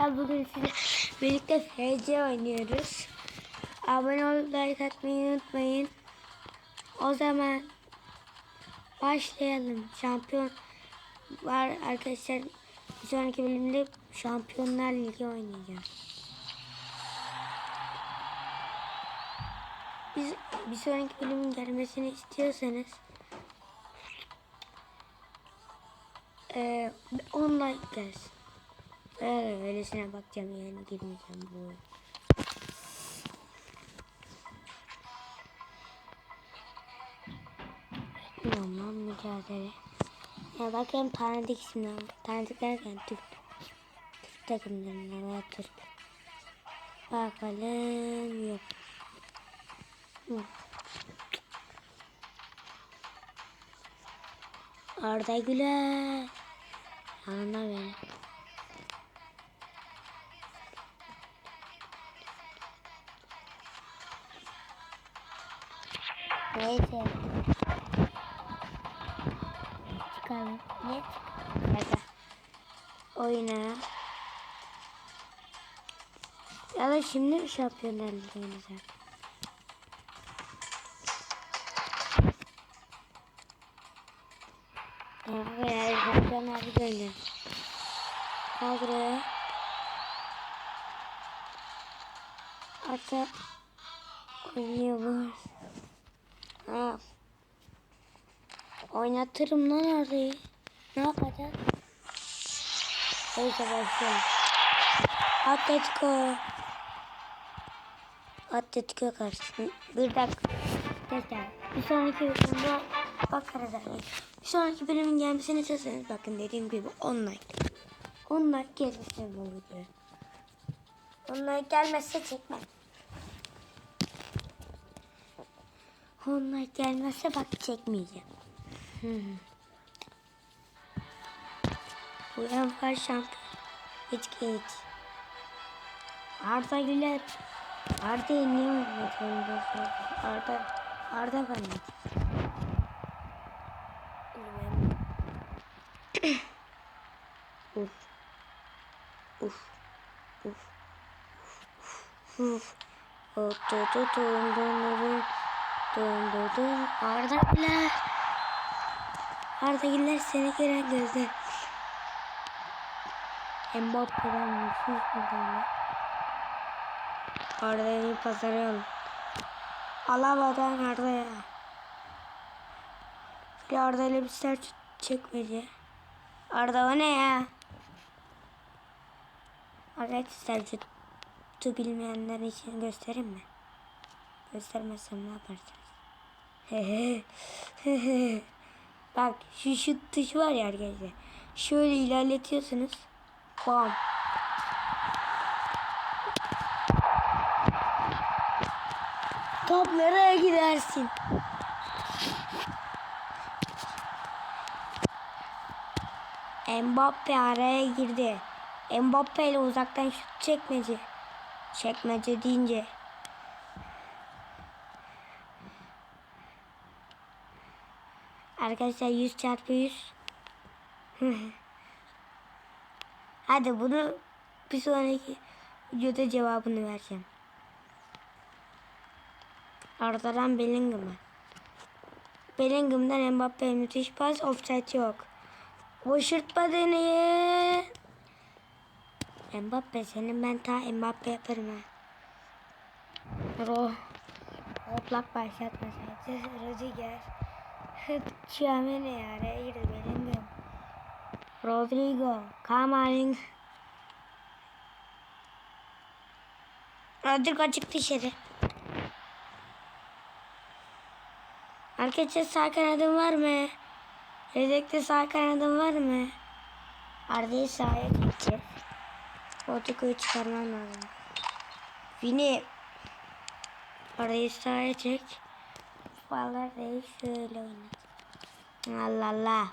arkadaşlar bugün size birlikte FC oynuyoruz. Abone olup like atmayı unutmayın. O zaman başlayalım. Şampiyon var arkadaşlar. Bir sonraki bölümde Şampiyonlar Ligi oynayacağım. Biz bir sonraki bölümün gelmesini istiyorsanız eee 10 like gelsin. Öyle öylesine bakacağım yani girmeyeceğim bu. Tamam mücadele. Ya bakayım tanıdık isimler. Tanıdık derken Türk. Türk takımlarından veya Türk. Bakalım yok. Hı. Arda Güler. Yanına beni. Neyse. Çıkalım. Ne? Hadi. Oyna. Ya da şimdi şampiyonlar Ligi oynayacağım. Abi ya şampiyonlar Ligi oynayacağım. Kadroya. Hatta oynuyorlar. Ha. Oynatırım lan orayı. Ne yapacağız? Neyse başlayalım. Atletico. Atletico karşı. Bir dakika. Neyse. Bir sonraki bölümde bakarız abi. Bir sonraki bölümün gelmesini istiyorsanız bakın dediğim gibi online. Online gelirse bu video. Online gelmezse çekmem. Onlar gelmezse bak çekmeyeceğim. Hmm. Bu en var şampiyon. Hiç geç. Arda Güler. Arda'yı niye oynatıyorsun? Arda, Arda bana. Uf. Uf. Uf. Uf. Uf. Uf. Tu tu tu dun dun dun dun dun. Arda Güler. Arda Güler seni gören gözler. Mbappe'den nefis bir tane. Arda'ya bir pazarı yol. Alaba'dan Arda'ya. Bir Arda ile bir ser çekmedi. Arda o ne ya? Arkadaşlar şu bilmeyenler için göstereyim mi? Göstermezsem ne yaparsınız? Bak şu şut tuşu var ya arkadaşlar. Şöyle ilerletiyorsunuz. Bam. Top nereye gidersin? Mbappe araya girdi. Mbappe ile uzaktan şut çekmece. Çekmece deyince. Arkadaşlar 100 çarpı 100. Hadi bunu bir sonraki videoda cevabını vereceğim. Arda'dan Bellingham'a. Bellingham'dan Mbappe müthiş pas offside yok. Boşurtma deneyi. Mbappe senin ben ta Mbappe yaparım ha. Ro. Oplak başlatmasaydı. Rüdiger. Araya girdi Bellingham. Rodrigo. Kamaling. Rodrigo çıktı dışarı. Arkadaşlar sağ kanadım var mı? Yedekte sağ kanadım var mı? Arda'yı sahaya geçeceğiz. Rodrigo'yu çıkarmam lazım. Vini. Arda'yı sahaya çek. Falarayı şöyle oynat. Allah Allah.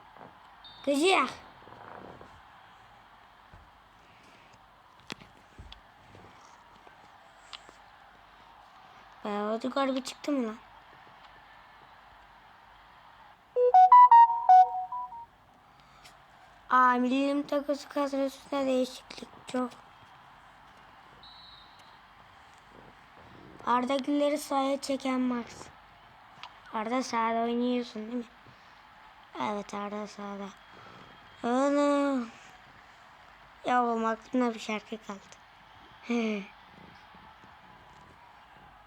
Gıcık. Bayağı oldu galiba çıktı mı lan? Aa millim takısı kadrosunda değişiklik çok. Arda Güler'i sahaya çeken Max. Arda sahada oynuyorsun değil mi? Evet Arda sahada. Ana. Ya oğlum aklımda bir şarkı kaldı.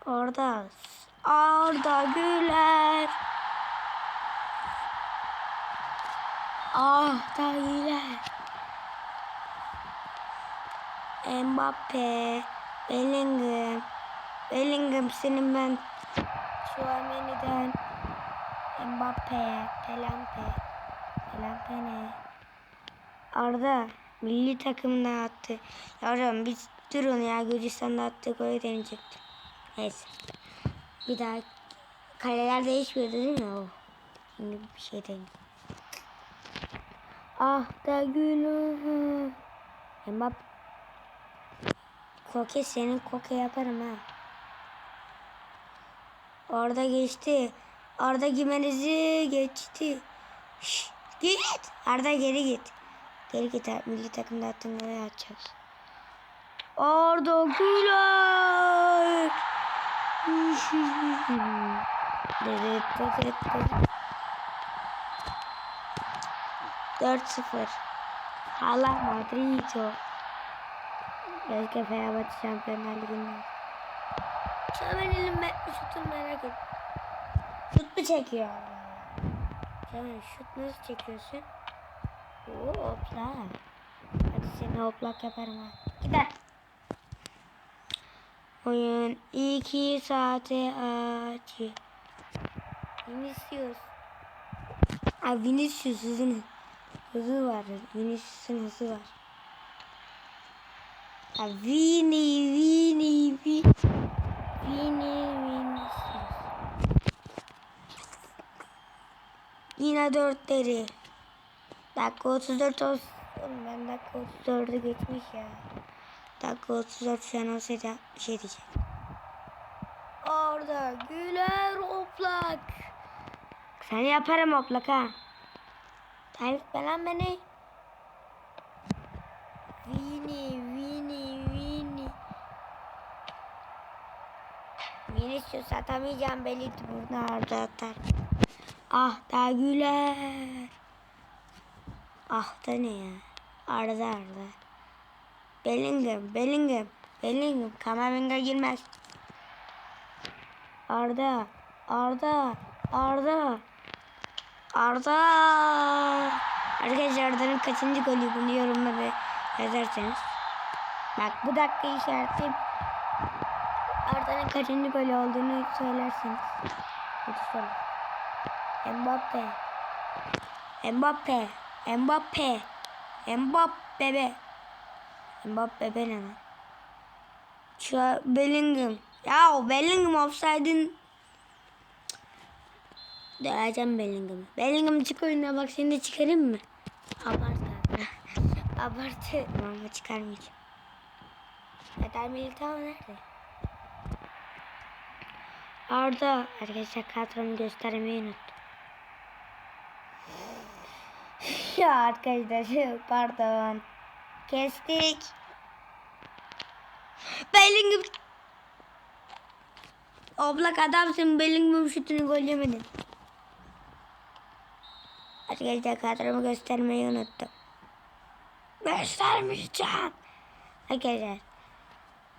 Orada Arda Güler. Arda Güler. Mbappe. Bellingham. Bellingham senin ben Chouameni'den Mbappe, Pelampe. Pelampe ne? Arda milli takımına attı. Yavrum biz durun ya Gürcistan'da attığı golü deneyecektim. Neyse. Bir daha kaleler değişmiyordu değil mi o? Şimdi bir şey deneyim. Ah da gülüm. Mbappe. Koke senin koke yaparım ha. Orada geçti. Arda Gimenez'i geçti. Şşş, git. Arda geri git. Geri git. Milli takımda attığın golü atacağız. Arda Güler. 4-0. Hala Madrid o. Keşke Fenerbahçe Şampiyonlar Ligi'nde. Şu an ben elim şutunu merak et. Şut mu çekiyor? Sen şut nasıl çekiyorsun? Oo hopla. Hadi seni hoplak yaparım ha. Gider. Oyun iki saate açı. Vinicius. Ay Vinicius hızını. Hızı var. Vinicius'un hızı var. Ha, Vini, Vini, Vini. Vini, Vinicius. Yine dörtleri. Dakika 34 olsun. Ben dakika 34'ü geçmiş ya. Dakika 34 falan olsaydı bir şey diyeceğim. Orada Güler oplak. Sen yaparım oplak ha. Tarif falan beni. 500 atamayacağım belli bunu orada atar. Ah da güler. Ah da ne ya? Arda arda. Bellingham, Bellingham, Bellingham. Kamavinga girmez. Arda, Arda, Arda. Arda. Arkadaşlar Arda'nın kaçıncı golü bunu yorumlara yazarsanız. Bak bu dakika işareti Arda'nın kaçıncı golü olduğunu söylerseniz. Hadi söyle. Mbappe. Mbappe. Mbappe. Mbappe be. Mbappe be ne lan? Şu Bellingham. Ya Bellingham offside'in Döveceğim Bellingham'ı. Bellingham çık oyuna bak seni de çıkarayım mı? Abart abi. Abartı. Ama çıkarmayacağım. Eder Militao nerede? Arda. Arkadaşlar kadromu göstermeyi unuttum. ya arkadaşlar pardon. Kestik. Bellingham. Oblak adamsın Bellingham şutunu gol yemedin. Arkadaşlar kadromu göstermeyi unuttum. Göstermeyeceğim. Arkadaşlar.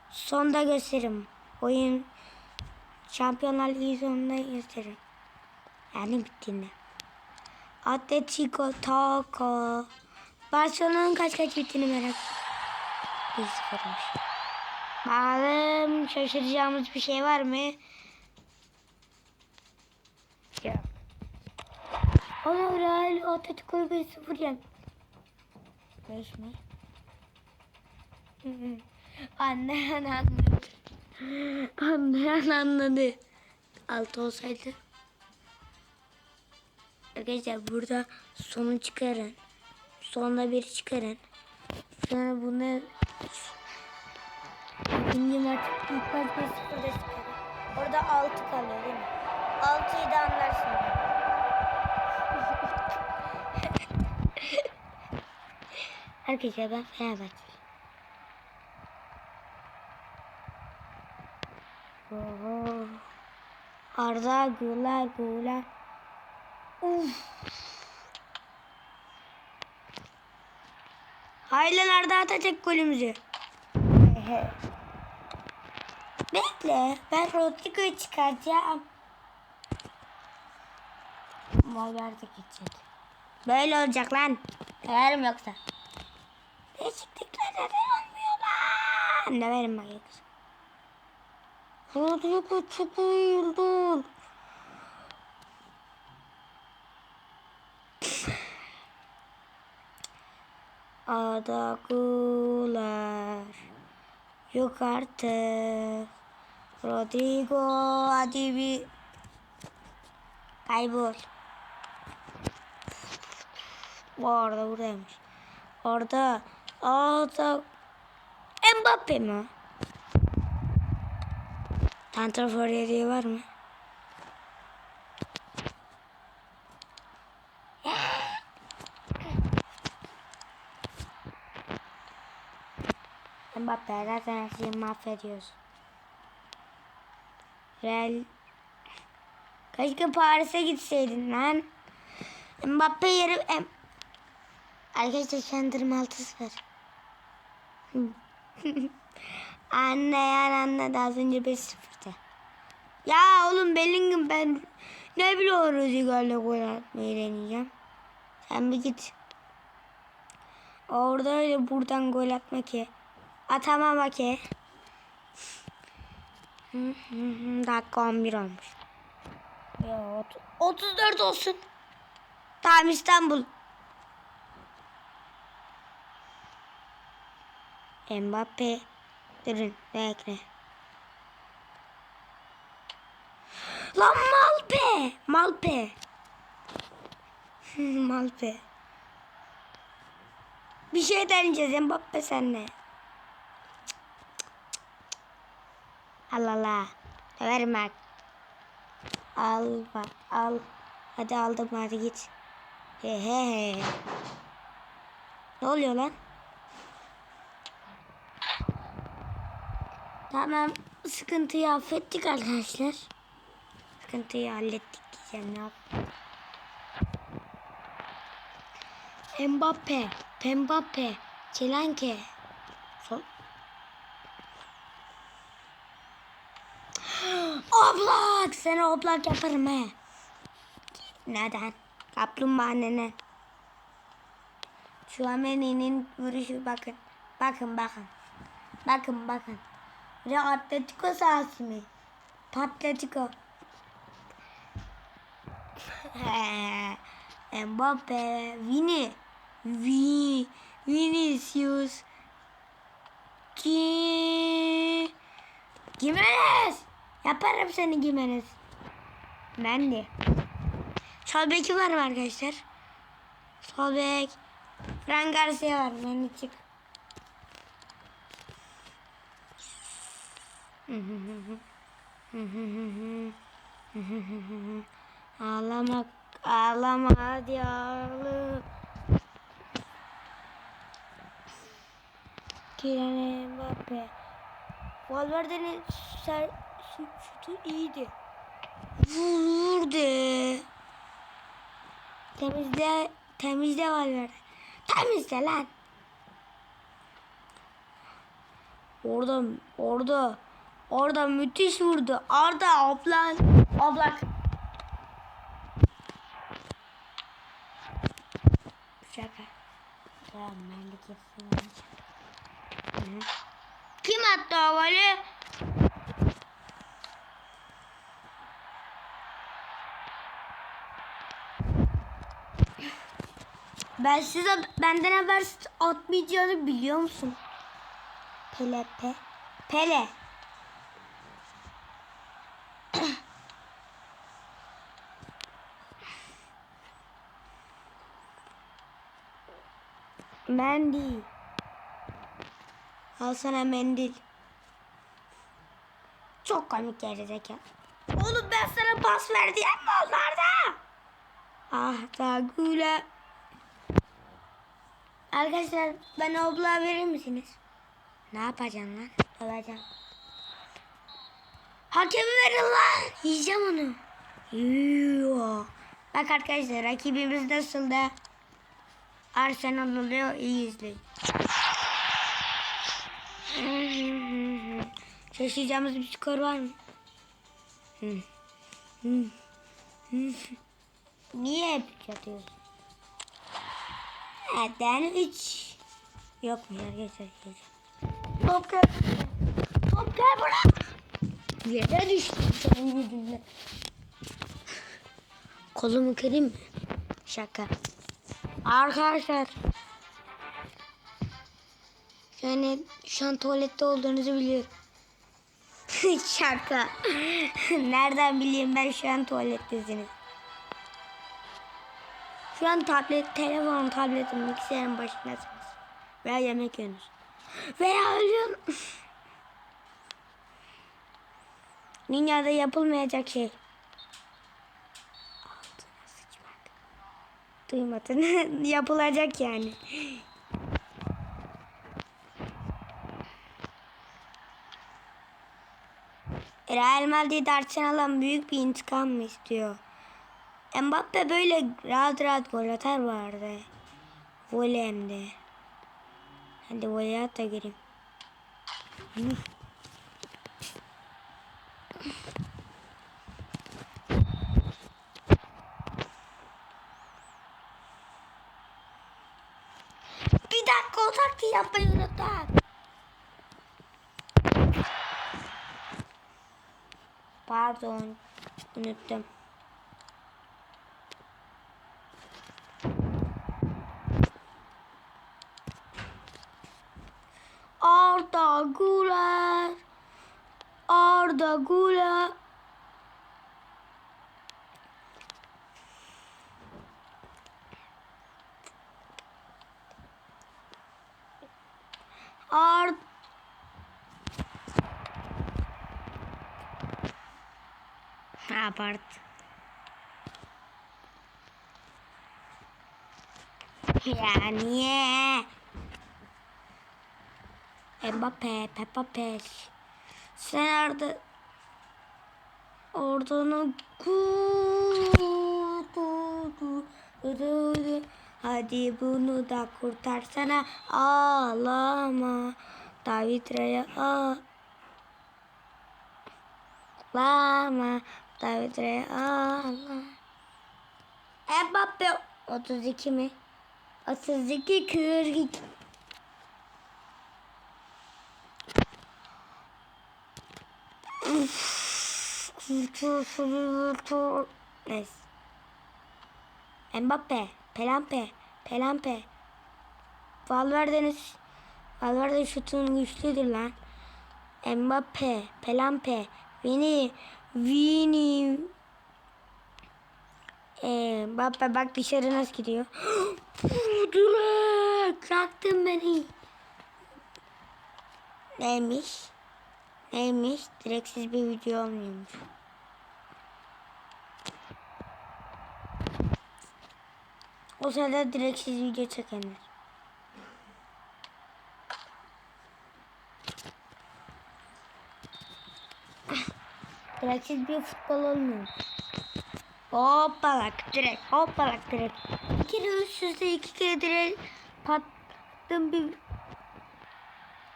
Sonda gösteririm. Oyun Şampiyonlar Ligi sonunda gösteririm. Yani bittiğinde. Atletico Taco. Barcelona'nın kaç kaç bittiğini merak 1-0'mış. Bakalım şaşıracağımız bir şey var mı? Yok. Ama Real Atletico'yu 1-0 yen. 5 mi? Hı hı. Anlayan anladı. 6 olsaydı. Arkadaşlar burada sonu çıkarın. Sonda bir çıkarın. Sonra bunu ikinci maç ilk maç 1-0'da çıkarın. Orada 6 kalıyor değil mi? 6'yı da anlarsın. Arkadaşlar ben Fenerbahçe. Arda Güler Güler. Uf. Haylan Arda atacak golümüzü. Bekle. Ben Rodrigo'yu çıkaracağım. Valverde gidecek. Böyle olacak lan. Severim yoksa. Değişiklikler neden olmuyor lan? Ne verim bak Rodrigo çok uyuldu. Ada Güler. Yok artık. Rodrigo hadi bir kaybol. Bu arada buradaymış. Orada orada Mbappe mi? Santrafor yediği var mı? Mbappe zaten her şeyi mahvediyoruz. Real Keşke Paris'e gitseydin lan. Mbappe yeri... Em... Arkadaşlar şu an durum 6-0. anne yani anne daha önce 5-0'tı. Ya oğlum Bellingham ben ne biliyorum Rüdiger'le gol atmayı deneyeceğim. Sen bir git. Orada öyle buradan gol atma ki. Atamam ki. Dakika 11 olmuş. Ya, ot- 34 olsun. Tamam İstanbul. Mbappe. Durun bekle. Lan Malpe. Malpe. Malpe. Bir şey deneyeceğiz Mbappe senle. Allah Allah. Ver bak. Al bak al. Hadi aldım hadi git. He he he. Ne oluyor lan? Tamam sıkıntıyı affettik arkadaşlar. Sıkıntıyı hallettik diyeceğim yap? Mbappe, Pembappe, Çelenke. Sol. Oblak! Sana oblak yaparım he. Neden? Kaplumbağa nene. Şu Ameni'nin vuruşu bakın. Bakın bakın. Bakın bakın. Real Atletico sahası mı? Patletico. Mbappe, Vini, Vi, Vinicius, Ki, Gimenez. Yaparım seni Gimenez. Ben de. Sol beki var mı arkadaşlar? Sol bek. Fran Garcia var. Ben de. Ağlama, ağlama hadi ağla. Kylian Mbappe. Valverde'nin ser, şutu iyiydi. Vurdu. Temizle, temizle Valverde. Temizle lan. Orada, orada, orada müthiş vurdu. Arda ablan, ablak. Şaka. Tamam ben de kesin Kim attı o golü? Ben size benden haber atmayacağını biliyor musun? Pele pe. Pele. Mendil. Al sana mendil. Çok komik gerizekalı. Oğlum ben sana pas ver diyen mi onlarda? Ah da güle. Arkadaşlar ben obla verir misiniz? Ne yapacaksın lan? Alacağım. Hakemi verin lan. Yiyeceğim onu. Yoo. Bak arkadaşlar rakibimiz nasıl da Arsenal oluyor. İyi izleyin. Şaşıracağımız bir skor var mı? Niye hep atıyorsun? Neden üç? Yok mu arkadaşlar? Top gel. Top gel buraya. Yere düştüm senin yüzünden. Kolumu kırayım mı? Şaka. Arkadaşlar. Yani şu an tuvalette olduğunuzu biliyorum. Şaka. Nereden bileyim ben şu an tuvalettesiniz. Şu an tablet, telefon, tabletin, bilgisayarın başındasınız. Veya yemek yiyorsunuz. Veya ölüyorsunuz. Dünyada yapılmayacak şey. Duymadın. Yapılacak yani. Real Madrid Arsenal'dan büyük bir intikam mı istiyor? Mbappe böyle rahat rahat gol atar vardı. Voley hem de. Hadi voley at da gireyim. Bir taktiği yapmayı unuttum. Pardon. Unuttum. Arda Güler. Arda Güler. Arda Ha part. Ya niye? Mbappe, Peppa Pig. Sen orada oradan Hadi bunu da kurtarsana ağlama David Raya ağlama David Raya ağlama Mbappe 32 mi? 32 42 Neyse. Mbappe, Pelampe, Pelampe. Valverde'nin Valverde şutun güçlüdür lan. Mbappe, Pelampe, Vini, Vini. Ee, Mbappe bak dışarı nasıl gidiyor. Vurdular, yaktın beni. Neymiş? Neymiş? Direksiz bir video olmuyormuş. O sırada direksiz video çekenler. Direksiz bir futbol olmuyor. Hoppalak direkt hoppalak direkt. Bir kere üst üste iki kere direkt pattım bir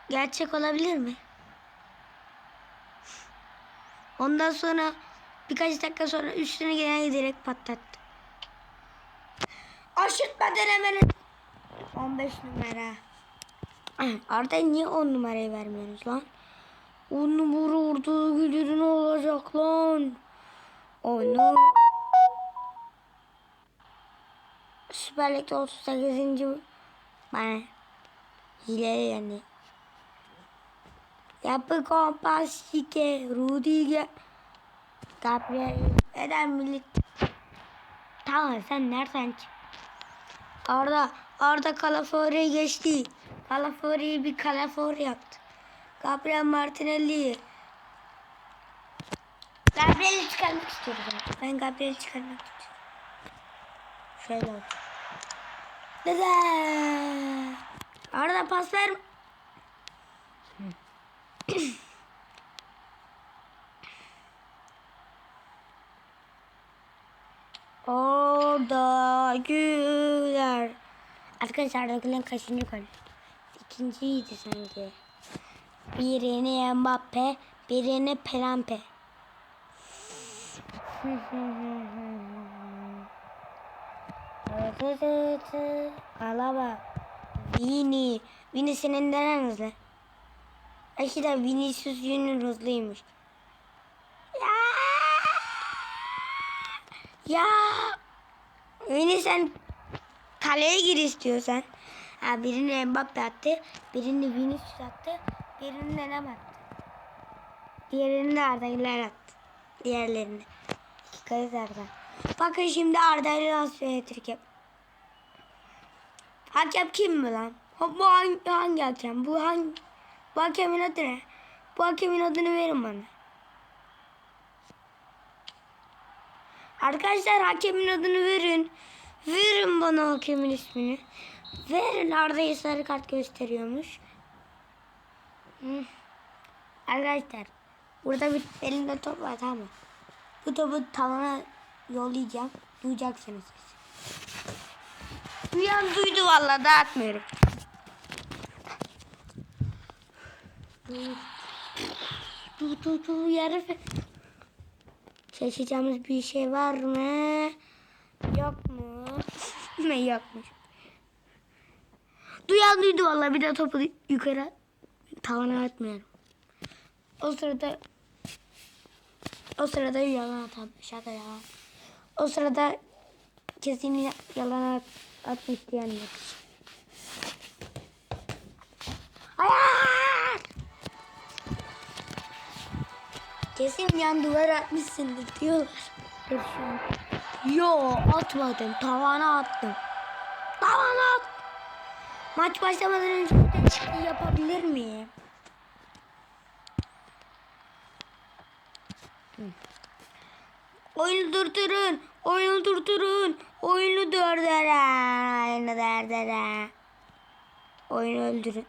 gerçek olabilir mi? Ondan sonra birkaç dakika sonra üstüne gelen direkt patlattı. Aşırtma denemenin 15 numara. Arda niye 10 numarayı vermiyorsunuz lan? 10 numara orada gücü ne olacak lan? Onu Süper Lig'de 38. bana hile yani. Yapı kompasike Rudiger Gabriel Eden Milik Tamam sen nereden çık? Arda Arda Calafori geçti. Calafori'yi bir Calafori yaptı. Gabriel Martinelli. Gabriel'i çıkarmak istiyorum. Ben Gabriel'i çıkarmak istiyorum. Şöyle oldu. Neden? Arada pas ver. Orada güler. Arkadaşlar Arda Güler'in kaçıncı golü? İkinciydi sanki. Birini Mbappe, birini Pelampe. Alaba. Vini. Vini seninden en hızlı. De Vinicius Junior hızlıymış. Ya. Ya. Vini sen kaleye gir istiyorsan. Ha, birini Mbappe attı. Birini Vinicius attı. Birini Nenem attı. Diğerini de Arda Güler attı. Diğerlerini. İki kare Arda. Bakın şimdi Arda ile nasıl hat yap. Hakem kim mi lan? Bu hangi, hangi hakem? Bu hangi? Bu hakemin adı ne? Bu hakemin adını verin bana. Arkadaşlar hakemin adını verin. Verin bana hakemin ismini. Verin Arda'ya sarı kart gösteriyormuş. Hı. Arkadaşlar burada bir elinde top var tamam mı? Bu topu tavana yollayacağım. Duyacaksınız siz. Duyan duydu vallahi dağıtmıyorum. Du du du yarı Şaşacağımız bir şey var mı? Yok mu? ne yokmuş. Duyan duydu vallahi bir de topu yukarı tavana atmıyorum. O sırada o sırada yalan atam. Şaka ya. O sırada kesin yalan at, atmış diyenler. Hayır! Kesin yan duvar atmışsındır diyorlar. Yo atmadım. Tavana attım. Tavana at. Maç başlamadan önce bir de çıkı yapabilir miyim? Hı. Oyunu durdurun. Oyunu durdurun. Oyunu durdurun. Oyunu durdurun. Oyunu öldürün.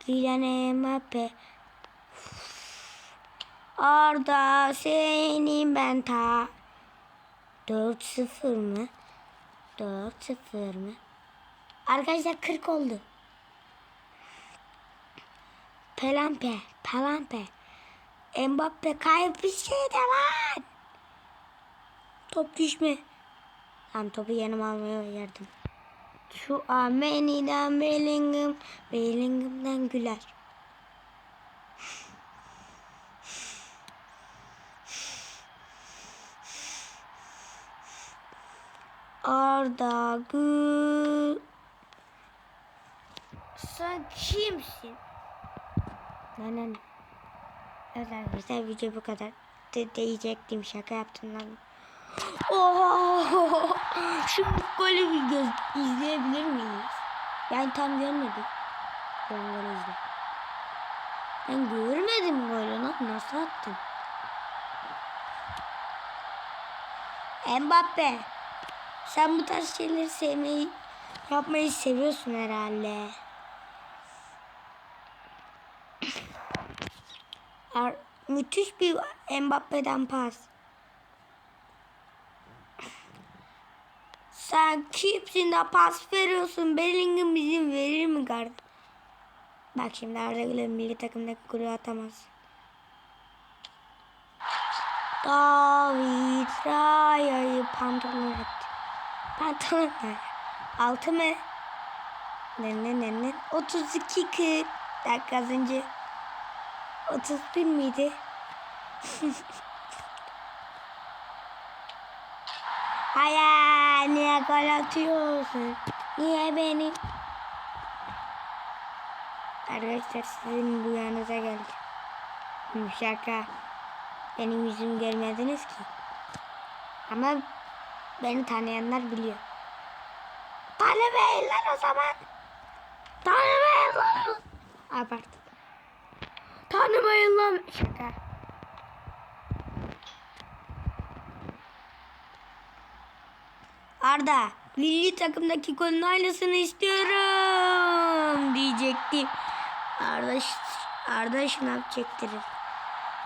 Kylian Mbappe. Arda senin ben ta. 4-0 mı? 4-0 mı? Arkadaşlar 40 oldu. Pelampe, pelampe. Mbappe kayıp bir şey de var. Top düşme. Tamam topu yanıma almaya yardım. Şu Ameni'den Bellingham, Bellingham'dan Güler. Arda Gül. Sen kimsin? Ne ne. Evet arkadaşlar video bu kadar. De diyecektim şaka yaptım lan. Oho! Şimdi golü bir göz izleyebilir miyiz? Ben tam görmedim. Ben golü izle. Ben görmedim golü lan. Nasıl attın? Mbappe. Sen bu tarz şeyleri sevmeyi, yapmayı seviyorsun herhalde. Müthiş bir Mbappe'den pas. Sen kimsin de pas veriyorsun? Bellingham bizim verir mi kardeşim? Bak şimdi Arda Güler milli takımdaki golü atamaz. David Raya'yı pantolon etti. Pantolon ne? Altı mı? Ne ne ne ne? 32 40 dakika az önce 31 miydi? Hayır, niye gol atıyorsun? Niye beni? Arkadaşlar sizin bu yanınıza Şaka. Benim yüzümü görmediniz ki. Ama beni tanıyanlar biliyor. Tanımayın o zaman. Tanımayın lan. Abart. Tanımayın lan. Şaka. Arda, milli takımdaki golün aynısını istiyorum diyecekti. Arda, Arda şınav çektirir.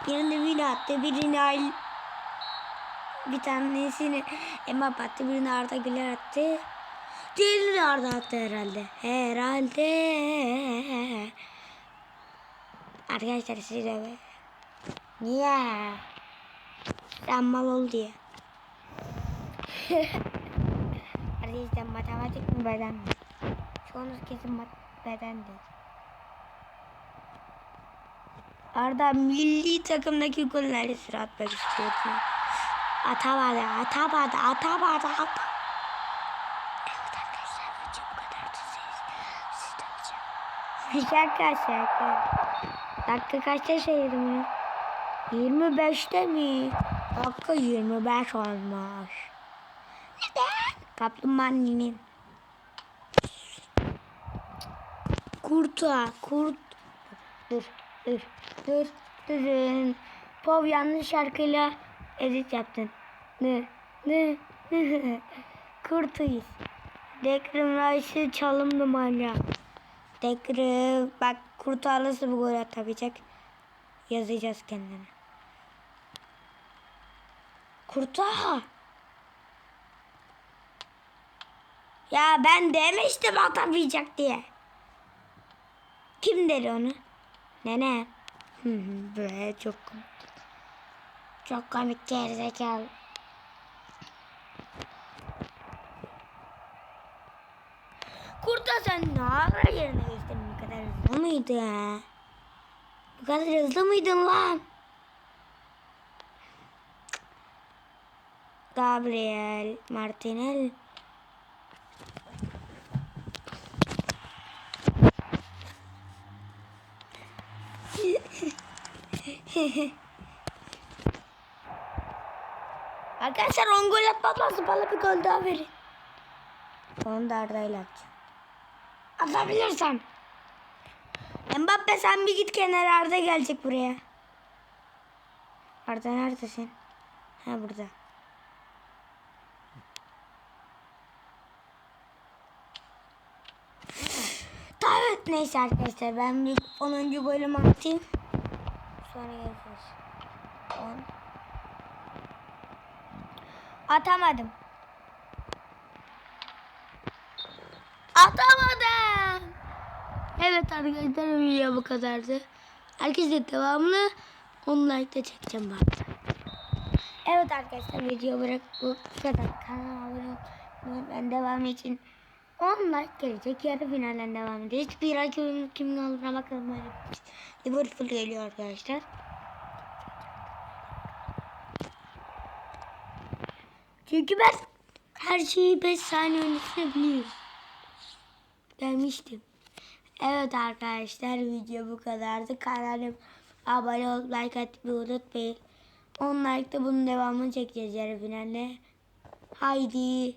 Birini Vina attı, birini bir tanesini Mbappe attı. Birini Arda Güler attı. Diğerini Arda attı herhalde. Herhalde. Arkadaşlar size be. Niye? Sen mal ol diye. Arkadaşlar matematik mi beden mi? Çoğunuz kesin mat beden değil. Arda milli takımdaki golleri sıra atmak istiyordu. Atamadı, atamadı, atamadı, atamadı. Evet arkadaşlar video bu kadar Siz Şaka şaka. Dakika kaçta söyledim bunu? 25'te mi? Dakika 25 olmuş. Neden? Kaplumbağanın. Kurta, kurt. Dur, dur, dur, durun. Pov yanlış şarkıyla edit yaptın. Ne, ne, ne. Kurtuyuz. Dekrim Rice'ı çalım numara. Dekrim, bak kurt alırsa bu gol atabilecek. Yazacağız kendine. Kurta. Ya ben demiştim atamayacak diye. Kim dedi onu? Nene. Hı hı, Be çok komik. Çok komik gerizekalı. Kurta sen ne ara yerine geçtin bu kadar hızlı mıydı? Bu kadar hızlı mıydın lan? Gabriel Martinel. Arkadaşlar 10 gol atmak lazım. Bana bir gol daha verin. Onu da Arda'yla atacağım. Atabilirsem. Mbappe sen bir git kenara Arda gelecek buraya. Arda neredesin? Ha burada. Evet neyse arkadaşlar ben bir 10. bölüm atayım. Sonra görüşürüz. 10. Atamadım. Atamadım. Evet arkadaşlar video bu kadardı. Herkese devamlı 10 like de çekeceğim ben. Evet arkadaşlar video bırak bu kadar. Kanala abone ben devam için 10 like gelecek. Yarı finalden devam edeceğiz. Bir ay kimin kimin olduğuna bakalım. Liverpool geliyor arkadaşlar. Çünkü ben her şeyi 5 saniye öncesinde biliyorum. Demiştim. Evet arkadaşlar video bu kadardı. Kanalıma abone olup like atmayı unutmayın. 10 like'da bunun devamını çekeceğiz yarı finalde. Haydi.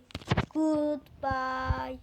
Goodbye.